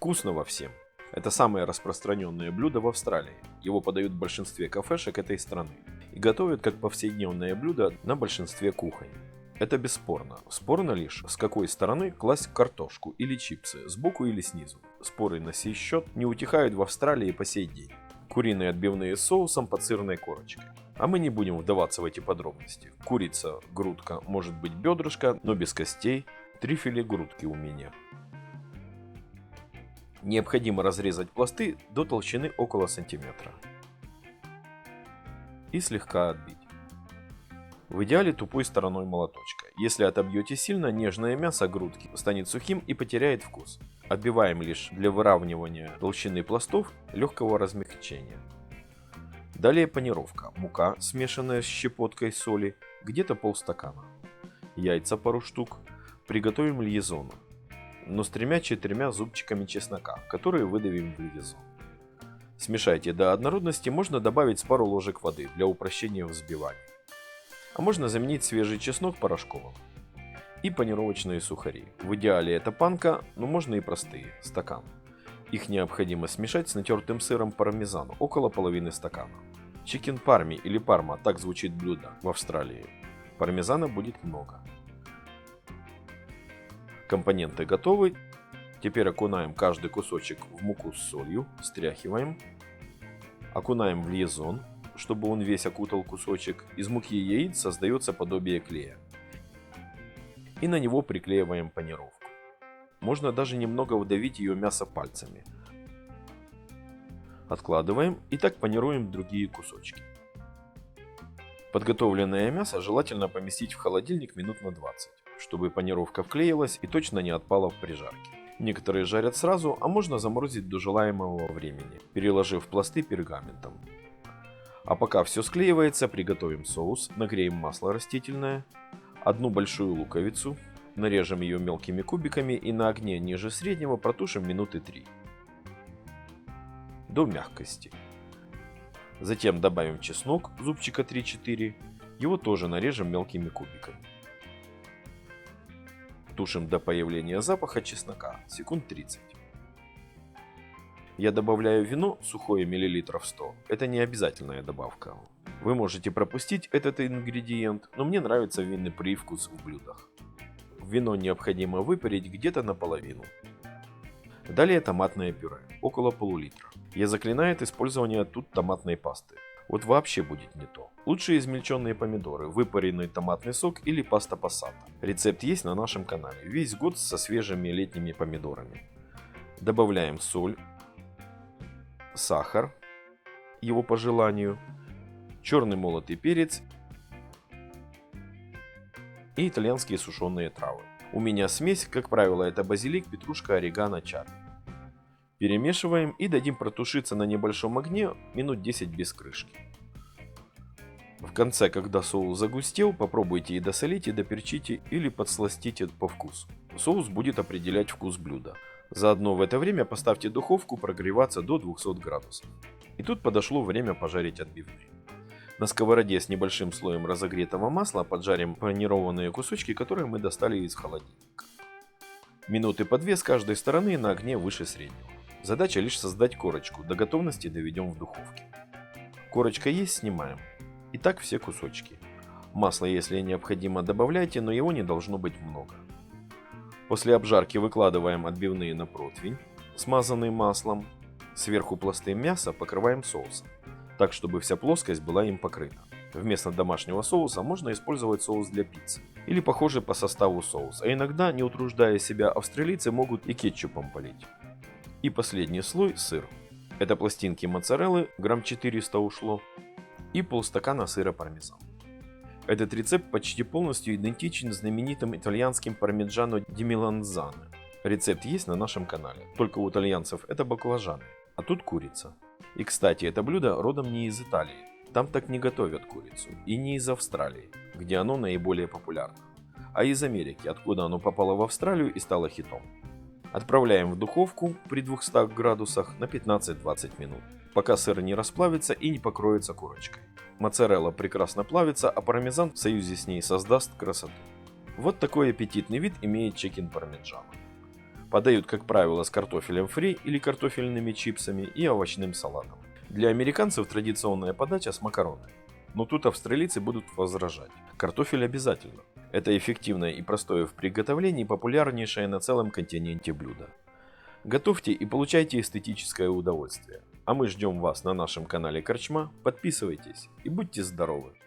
Вкусного всем! Это самое распространенное блюдо в Австралии. Его подают в большинстве кафешек этой страны. И готовят как повседневное блюдо на большинстве кухонь. Это бесспорно. Спорно лишь, с какой стороны класть картошку или чипсы, сбоку или снизу. Споры на сей счет не утихают в Австралии по сей день. Куриные отбивные с соусом под сырной корочкой. А мы не будем вдаваться в эти подробности. Курица, грудка, может быть бедрышко, но без костей. Трюфели грудки у меня. Необходимо разрезать пласты до толщины около сантиметра. И слегка отбить. В идеале тупой стороной молоточка. Если отобьете сильно, нежное мясо грудки станет сухим и потеряет вкус. Отбиваем лишь для выравнивания толщины пластов легкого размягчения. Далее панировка. Мука, смешанная с щепоткой соли, где-то полстакана. Яйца пару штук. Приготовим льезону но с тремя-четырьмя зубчиками чеснока, которые выдавим в льезон. Смешайте до однородности, можно добавить пару ложек воды для упрощения взбивания. А можно заменить свежий чеснок порошковым. И панировочные сухари. В идеале это панка, но можно и простые, стакан. Их необходимо смешать с натертым сыром пармезану, около половины стакана. Чикен парми или парма, так звучит блюдо в Австралии. Пармезана будет много. Компоненты готовы. Теперь окунаем каждый кусочек в муку с солью, стряхиваем. Окунаем в льезон, чтобы он весь окутал кусочек. Из муки яиц создается подобие клея. И на него приклеиваем панировку. Можно даже немного вдавить ее мясо пальцами. Откладываем и так панируем другие кусочки. Подготовленное мясо желательно поместить в холодильник минут на 20 чтобы панировка вклеилась и точно не отпала в прижарке. Некоторые жарят сразу, а можно заморозить до желаемого времени, переложив пласты пергаментом. А пока все склеивается, приготовим соус, нагреем масло растительное, одну большую луковицу, нарежем ее мелкими кубиками и на огне ниже среднего протушим минуты 3 до мягкости. Затем добавим чеснок, зубчика 3-4, его тоже нарежем мелкими кубиками. Тушим до появления запаха чеснока, секунд 30. Я добавляю вино сухое миллилитров 100. Это не обязательная добавка. Вы можете пропустить этот ингредиент, но мне нравится винный привкус в блюдах. Вино необходимо выпарить где-то наполовину. Далее томатное пюре, около полулитра. Я заклинаю использование тут томатной пасты. Вот вообще будет не то. Лучше измельченные помидоры, выпаренный томатный сок или паста пассата. Рецепт есть на нашем канале. Весь год со свежими летними помидорами. Добавляем соль, сахар, его по желанию, черный молотый перец и итальянские сушеные травы. У меня смесь, как правило, это базилик, петрушка, орегано, чар. Перемешиваем и дадим протушиться на небольшом огне минут 10 без крышки. В конце, когда соус загустел, попробуйте и досолите, доперчите или подсластите по вкусу. Соус будет определять вкус блюда. Заодно в это время поставьте духовку прогреваться до 200 градусов. И тут подошло время пожарить отбивные. На сковороде с небольшим слоем разогретого масла поджарим панированные кусочки, которые мы достали из холодильника. Минуты по две с каждой стороны на огне выше среднего. Задача лишь создать корочку, до готовности доведем в духовке. Корочка есть, снимаем. И так все кусочки. Масло, если необходимо, добавляйте, но его не должно быть много. После обжарки выкладываем отбивные на противень, смазанный маслом. Сверху пласты мяса покрываем соусом, так чтобы вся плоскость была им покрыта. Вместо домашнего соуса можно использовать соус для пиццы или похожий по составу соус, а иногда, не утруждая себя, австралийцы могут и кетчупом полить. И последний слой сыр. Это пластинки моцареллы, грамм 400 ушло, и полстакана сыра пармезан. Этот рецепт почти полностью идентичен знаменитым итальянским пармиджано ди меланзане. Рецепт есть на нашем канале, только у итальянцев это баклажаны, а тут курица. И кстати, это блюдо родом не из Италии, там так не готовят курицу, и не из Австралии, где оно наиболее популярно, а из Америки, откуда оно попало в Австралию и стало хитом. Отправляем в духовку при 200 градусах на 15-20 минут, пока сыр не расплавится и не покроется корочкой. Моцарелла прекрасно плавится, а пармезан в союзе с ней создаст красоту. Вот такой аппетитный вид имеет чекен пармиджано. Подают, как правило, с картофелем фри или картофельными чипсами и овощным салатом. Для американцев традиционная подача с макаронами. Но тут австралийцы будут возражать. Картофель обязательно. Это эффективное и простое в приготовлении популярнейшее на целом континенте блюдо. Готовьте и получайте эстетическое удовольствие. А мы ждем вас на нашем канале Корчма. Подписывайтесь и будьте здоровы!